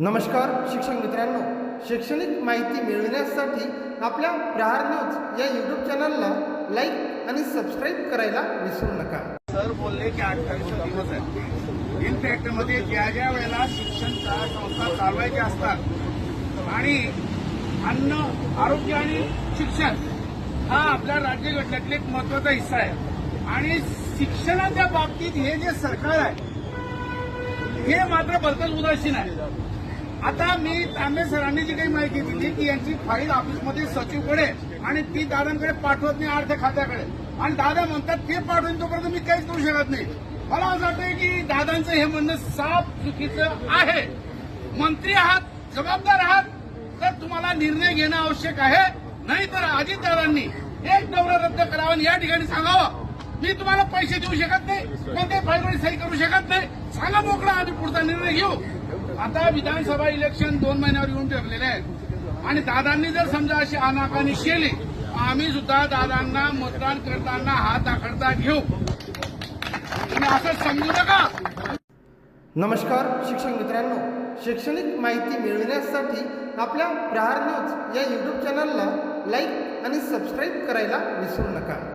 नमस्कार शिक्षक मित्रांनो. शैक्षणिक माहिती मिळविण्यासाठी आपल्या प्रहार न्यूज या यूट्यूब चॅनलला लाईक आणि सबस्क्राईब करायला विसरू नका. सर बोलले की अठ्ठावीसशे दिवस आहेत. इन फॅक्टमध्ये ज्या ज्या वेळेला शिक्षण संस्था चालवायचे असतात आणि अन्न आरोग्य आणि शिक्षण हा आपल्या राज्यघटनेतला एक महत्त्वाचा हिस्सा आहे. आणि शिक्षणाच्या बाबतीत हे जे सरकार आहे हे मात्र भलतच उदासीन आहे. आता मी तांबे सरांनी जी काही माहिती दिली की यांची फाईल ऑफिसमध्ये सचिवकडे आणि ती दादांकडे पाठवत नाही अर्थ खात्याकडे. आणि दादा म्हणतात ते पाठवून तोपर्यंत मी काहीच करू शकत नाही. मला असं वाटतं की दादांचं हे म्हणणं साफ चुकीचं आहे. मंत्री आहात जबाबदार आहात तर तुम्हाला निर्णय घेणं आवश्यक आहे. नाही तर अजितदादांनी एक दौरा रद्द करावा आणि या ठिकाणी सांगावं. मी तुम्हाला पैसे देऊ शकत नाही कोणत्याही फाईलवर सही करू शकत नाही. सांगा मोकळा आम्ही पुढचा निर्णय घेऊ. आता विधानसभा इलेक्शन दोन महिन्यावर येऊन ठेवलेले आहेत. आणि दादांनी जर समजा अशी आनाकानी केली आम्ही सुद्धा दादांना मतदान करताना हात आखडता घेऊ. तुम्ही असं समजू नका. नमस्कार शिक्षक मित्रांनो. शैक्षणिक माहिती मिळविण्यासाठी आपल्या प्रहार न्यूज या यूट्यूब चॅनलला लाईक आणि सबस्क्राईब करायला विसरू नका.